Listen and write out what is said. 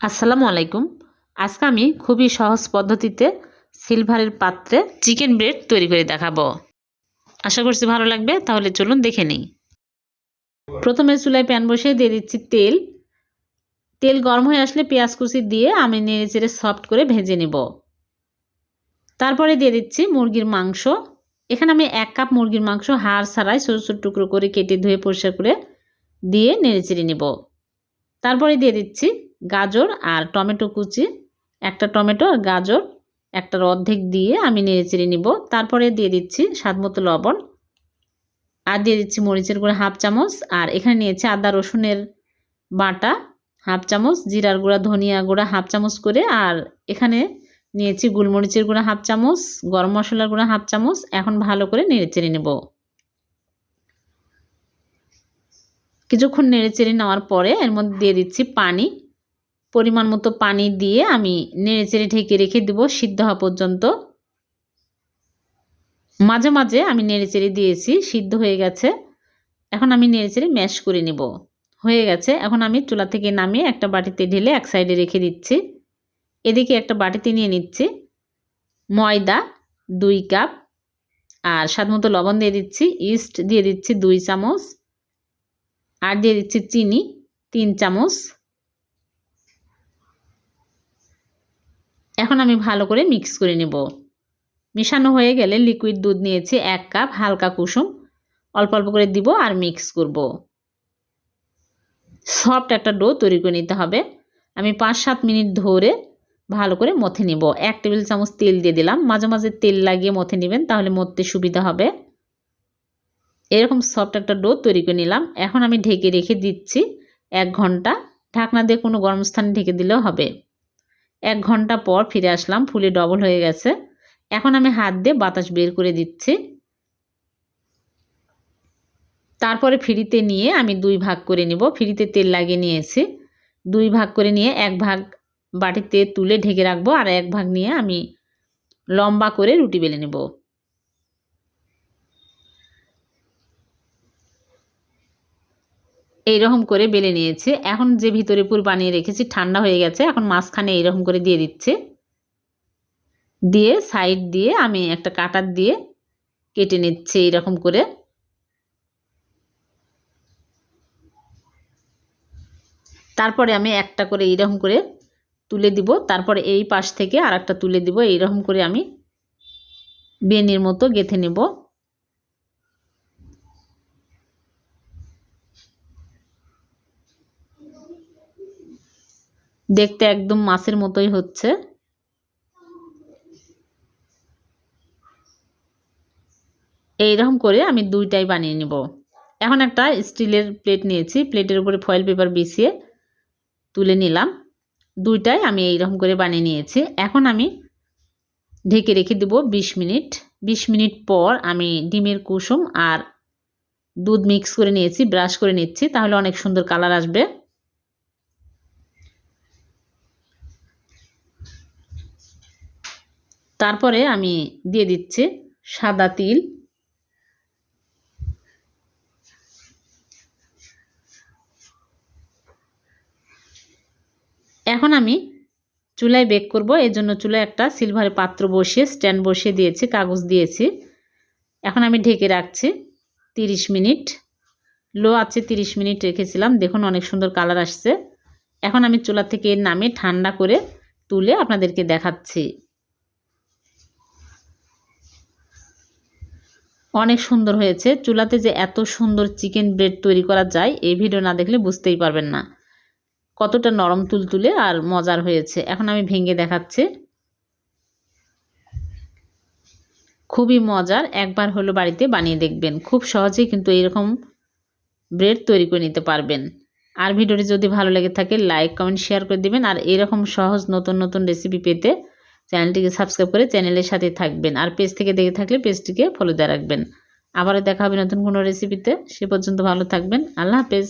আসসালামু আলাইকুম। আজকে আমি খুবই সহজ পদ্ধতিতে সিলভারের পাত্রে চিকেন ব্রেড তৈরি করে দেখাবো। আশা করছি ভালো লাগবে, তাহলে চলুন দেখে নিই। প্রথমে চুলায় প্যান বসিয়ে দিয়ে দিচ্ছি তেল। তেল গরম হয়ে আসলে পেঁয়াজ কুচি দিয়ে আমি নেড়ে চেড়ে সফট করে ভেজে নেব। তারপরে দিয়ে দিচ্ছি মুরগির মাংস। এখানে আমি এক কাপ মুরগির মাংস হাড় ছাড়াই ছোটো ছোটো টুকরো করে কেটে ধুয়ে পরিষ্কার করে দিয়ে নেড়ে চেড়ে নেব। তারপরে দিয়ে দিচ্ছি গাজর আর টমেটো কুচি। একটা টমেটো আর গাজর, একটার অর্ধেক দিয়ে আমি নেড়ে চেড়ে নিব। তারপরে দিয়ে দিচ্ছি স্বাদ মতো লবণ। আর দিয়ে দিচ্ছি মরিচের গুঁড়া হাফ চামচ। আর এখানে নিয়েছি আদা রসুনের বাটা হাফ চামচ, জিরার গুঁড়া, ধনিয়া গুঁড়া হাফ চামচ করে। আর এখানে নিয়েছি গোলমরিচের গুঁড়া হাফ চামচ, গরম মশলার গুঁড়া হাফ চামচ। এখন ভালো করে নেড়ে চেড়ে নেব। কিছুক্ষণ নেড়ে চেড়ে নেওয়ার পরে এর মধ্যে দিয়ে দিচ্ছি পানি। পরিমাণ মতো পানি দিয়ে আমি নেড়ে চেড়ে ঢেকে রেখে দেবো সিদ্ধ হওয়া পর্যন্ত। মাঝে মাঝে আমি নেড়ে চেড়ে দিয়েছি, সিদ্ধ হয়ে গেছে। এখন আমি নেড়ে চেড়ে ম্যাশ করে নেব। হয়ে গেছে, এখন আমি চুলা থেকে নামিয়ে একটা বাটিতে ঢেলে এক সাইডে রেখে দিচ্ছি। এদিকে একটা বাটিতে নিয়ে নিচ্ছি। ময়দা দুই কাপ আর স্বাদ মতো লবণ দিয়ে দিচ্ছি, ইস্ট দিয়ে দিচ্ছি দুই চামচ। আর দিয়ে দিচ্ছি চিনি, তিন চামচ। এখন আমি ভালো করে মিক্স করে নেব। মেশানো হয়ে গেলে লিকুইড দুধ নিয়েছি এক কাপ হালকা কুসুম। অল্প অল্প করে দিব আর মিক্স করব। সফট একটা ডো তৈরি করে নিতে হবে। আমি পাঁচ সাত মিনিট ধরে ভালো করে মথে নিব। এক টেবিল চামচ তেল দিয়ে দিলাম। মাঝে মাঝে তেল লাগিয়ে মথে নেবেন তাহলে মথতে সুবিধা হবে। এরকম সফট একটা ডো তৈরি করে নিলাম। এখন আমি ঢেকে রেখে দিচ্ছি এক ঘণ্টা। ঢাকনা দিয়ে কোনো গরম স্থানে ঢেকে দিলেও হবে। এক ঘণ্টা পর ফিরে আসলাম, ফুলে ডবল হয়ে গেছে। এখন আমি হাত দিয়ে বাতাস বের করে দিচ্ছি। তারপরে ফিরিতে নিয়ে আমি দুই ভাগ করে নিব। ফিরিতে তেল লাগিয়ে নিয়েছি। দুই ভাগ করে নিয়ে এক ভাগ বাটিতে তুলে ঢেকে রাখব আর এক ভাগ নিয়ে আমি লম্বা করে রুটি বেলে নেব। এইরকম করে বেলে নিয়েছে। এখন যে ভিতরে পুর বানিয়ে রেখেছি, ঠান্ডা হয়ে গেছে, এখন মাঝখানে এইরকম করে দিয়ে দিচ্ছে। দিয়ে সাইড দিয়ে আমি একটা কাটার দিয়ে কেটে নিচ্ছি এইরকম করে। তারপরে আমি একটা করে এইরকম করে তুলে দিব। তারপরে এই পাশ থেকে আর একটা তুলে দিব। এইরকম করে আমি বেনির মতো গেথে নেব। দেখতে একদম মাছের মতোই হচ্ছে। এইরকম করে আমি দুইটাই বানিয়ে নিব। এখন একটা স্টিলের প্লেট নিয়েছি। প্লেটের উপরে ফয়েল পেপার বিছিয়ে তুলে নিলাম। দুইটাই আমি এইরকম করে বানিয়ে নিয়েছি। এখন আমি ঢেকে রেখে দেবো বিশ মিনিট। বিশ মিনিট পর আমি ডিমের কুসুম আর দুধ মিক্স করে নিয়েছি, ব্রাশ করে নিচ্ছি। তাহলে অনেক সুন্দর কালার আসবে। তারপরে আমি দিয়ে দিচ্ছি সাদা তিল। এখন আমি চুলায় বেক করব। এর জন্য চুলায় একটা সিলভারের পাত্র বসিয়ে স্ট্যান্ড বসিয়ে দিয়েছি, কাগজ দিয়েছি। এখন আমি ঢেকে রাখছি তিরিশ মিনিট। লো আছে তিরিশ মিনিট রেখেছিলাম। দেখুন অনেক সুন্দর কালার আসছে। এখন আমি চুলা থেকে নামে ঠান্ডা করে তুলে আপনাদেরকে দেখাচ্ছি। অনেক সুন্দর হয়েছে। চুলাতে যে এত সুন্দর চিকেন ব্রেড তৈরি করা যায়, এই ভিডিও না দেখলে বুঝতেই পারবেন না। কতটা নরম তুলতুলে আর মজার হয়েছে। এখন আমি ভেঙে দেখাচ্ছি। খুবই মজার। একবার হলো বাড়িতে বানিয়ে দেখবেন। খুব সহজেই কিন্তু এইরকম ব্রেড তৈরি করে নিতে পারবেন। আর ভিডিওটি যদি ভালো লেগে থাকে, লাইক, কমেন্ট, শেয়ার করে দেবেন। আর এরকম সহজ নতুন নতুন রেসিপি পেতে চ্যানেলটিকে সাবস্ক্রাইব করে চ্যানেলের সাথে থাকবেন আর পেজ থেকে দেখে থাকলে পেজটিকে ফলো দিয়ে রাখবেন। আবারও দেখা হবে নতুন কোনো রেসিপিতে সে পর্যন্ত ভালো থাকবেন। আল্লাহ হাফেজ।